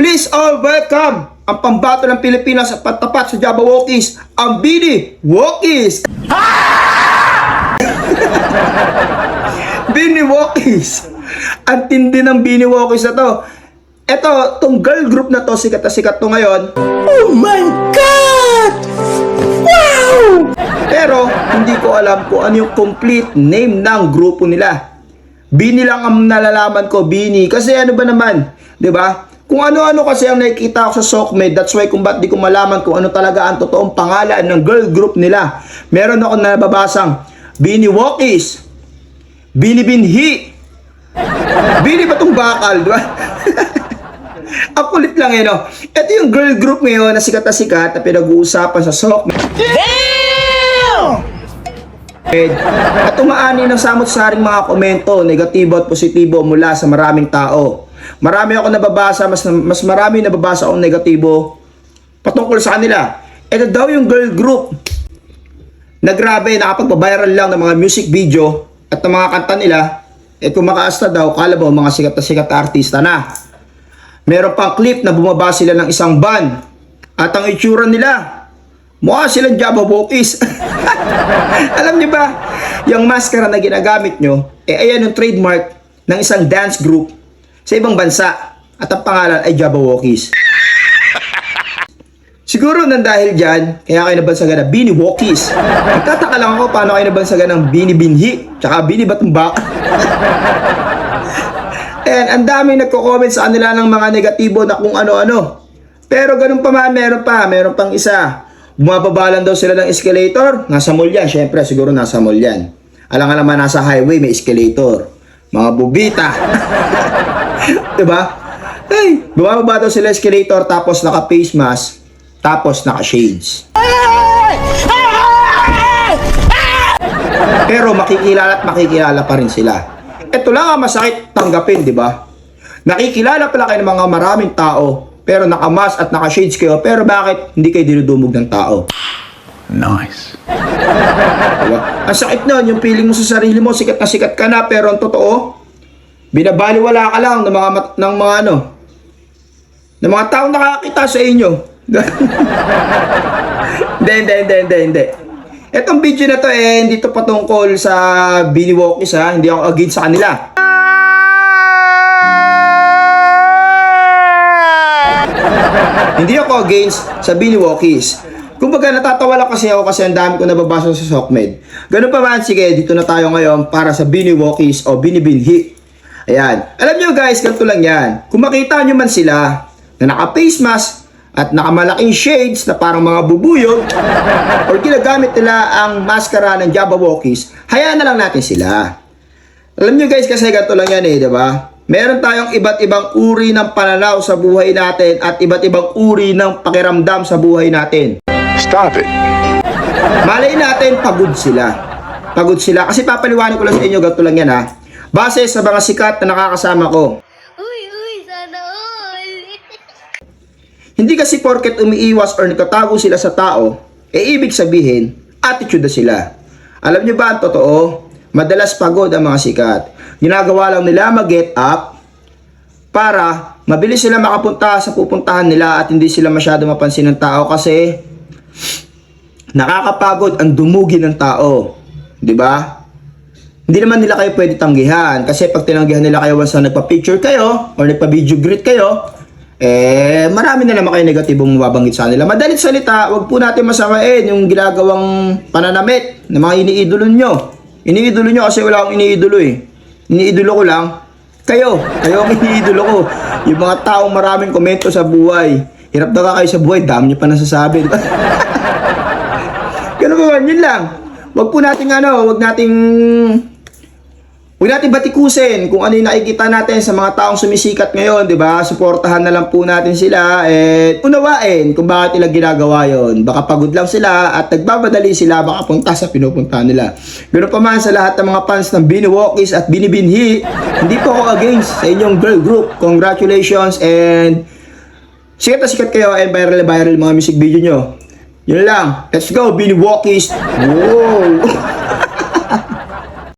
Please all welcome ang pambato ng Pilipinas at patapat sa Java Walkies, ang Bini Walkies! Bini Walkies! Ang tindi ng Bini Walkies na to. Ito, tong girl group na to, sikat na sikat to ngayon. Oh my God! Wow! Pero, hindi ko alam kung ano yung complete name ng grupo nila. Bini lang ang nalalaman ko, Bini. Kasi ano ba naman, 'di ba? Kung ano-ano kasi ang nakikita ko sa Sockmed, that's why kung ba't di ko malaman kung ano talaga ang totoong pangalan ng girl group nila. Meron ako nababasang Bini Walkies, Bini Bini Batong Bakal, di ba? ang kulit lang eh, no? Ito yung girl group ngayon na sikat na sikat na pinag-uusapan sa Sockmed. At umaani ng samot-saring mga komento, negatibo at positibo mula sa maraming tao. Marami ako nababasa, mas, mas marami nababasa akong negatibo patungkol sa kanila. Ito daw yung girl group na grabe, nakapagpa-viral lang ng mga music video at ng mga kanta nila. Eh kung makaasta daw, kala mo mga sikat na sikat na artista na. Meron pang clip na bumaba sila ng isang van. At ang itsura nila, mukha silang Java Bokis. Alam niyo ba, yung maskara na ginagamit nyo, eh ayan yung trademark ng isang dance group sa ibang bansa. At ang pangalan ay Java Walkies. Siguro nang dahil dyan, kaya kayo nabansagan na Bini Walkies. Nagtataka lang ako paano kayo nabansagan ng Bini Binhi, tsaka Bini Batumbak. And ang dami nagko-comment sa kanila ng mga negatibo na kung ano-ano. Pero ganun pa man, meron pa, meron pang isa. Bumababalan daw sila ng escalator. Nasa mall yan, syempre siguro nasa mall yan. Alam nga naman nasa highway may escalator. Mga bubita. diba? Hey, bumababa daw sila escalator tapos naka face mask, tapos naka shades. Pero makikilala at makikilala pa rin sila. Ito lang ang masakit tanggapin, di ba? Nakikilala pala kayo ng mga maraming tao, pero naka-mask at naka-shades kayo, pero bakit hindi kayo dinudumog ng tao? Nice. Diba? Ang sakit nun, yung feeling mo sa sarili mo, sikat na sikat ka na, pero ang totoo, binabaliwala ka lang ng mga, mat- ng mga ano, ng mga taong nakakita sa inyo. Hindi, hindi, hindi, hindi, hindi. Etong video na to eh, hindi to patungkol sa Bini Walkies ha, hindi ako against sa kanila. Hindi ako against sa Bini Walkies. Kumbaga natatawa lang kasi ako kasi ang dami ko nababasa sa Sockmed. Ganun pa man, sige, dito na tayo ngayon para sa Bini Walkies o Bini Binhi. Ayan. Alam nyo guys, ganito lang yan. Kung makita nyo man sila na naka-face mask at nakamalaking shades na parang mga bubuyog or ginagamit nila ang maskara ng Java Walkies, hayaan na lang natin sila. Alam nyo guys, kasi ganito lang yan eh, di ba? Meron tayong iba't ibang uri ng pananaw sa buhay natin at iba't ibang uri ng pakiramdam sa buhay natin. Stop it. Malay natin, pagod sila. Pagod sila. Kasi papaliwanag ko lang sa inyo, ganito lang yan ha. Base sa mga sikat na nakakasama ko. Uy, uy, sana all. Hindi kasi porket umiiwas or nagtatago sila sa tao, eh ibig sabihin, attitude na sila. Alam nyo ba ang totoo? Madalas pagod ang mga sikat. Ginagawa lang nila mag-get up para mabilis sila makapunta sa pupuntahan nila at hindi sila masyado mapansin ng tao kasi nakakapagod ang dumugi ng tao. 'Di ba? Hindi naman nila kayo pwede tanggihan kasi pag tinanggihan nila kayo once na nagpa-picture kayo or nagpa-video greet kayo, eh marami na naman kayo negatibong mababanggit sa kanila. Madalit salita, wag po natin masamain yung ginagawang pananamit ng mga iniidolo nyo. Iniidolo nyo kasi wala akong iniidolo eh. Iniidolo ko lang, kayo. Kayo ang iniidolo ko. Yung mga taong maraming komento sa buhay. Hirap na ka kayo sa buhay, dami nyo pa nasasabi. di ba? Ganun ba man, yun lang. Wag po nating ano, wag nating Huwag natin batikusin kung ano yung nakikita natin sa mga taong sumisikat ngayon, di ba? Suportahan na lang po natin sila at unawain kung bakit nila ginagawa yon. Baka pagod lang sila at nagbabadali sila baka punta sa pinupuntahan nila. Pero pa man sa lahat ng mga fans ng Bini Walkies at Bini Binhi, hindi po ako against sa inyong girl group. Congratulations and sikat na sikat kayo and viral viral mga music video nyo. Yun lang. Let's go, Bini Walkies. Wow!